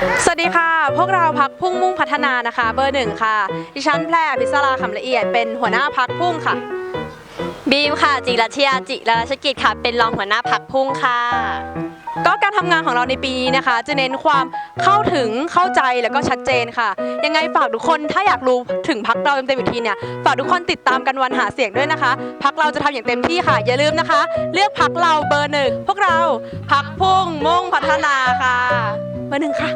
ค่ะ พวกเราพักพุ่งมุ่งพัฒนานะคะ เบอร์หนึ่งค่ะ ดิฉันแพรพิศราคำละเอียดเป็นหัวหน้าพักพุ่งค่ะ บีมค่ะ จิรัชยาจิรราชกิจค่ะ เป็นรองหัวหน้าพักพุ่งค่ะ ก็การทำงานของเราในปีนี้นะคะ จะเน้นความเข้าถึงเข้าใจแล้วก็ชัดเจนค่ะ ยังไงฝากทุกคนถ้าอยากรู้ถึงพักเราเต็มๆอีกทีเนี่ยฝากทุกคนติดตามกันวันหาเสียงด้วยนะคะ พักเราจะทำอย่างเต็มที่ค่ะ อย่าลืมนะคะ เลือกพักเราเบอร์หนึ่งพวกเราพักพุ่งมุ่งพัฒนาค่ะ เบอร์หนึ่งค่ะ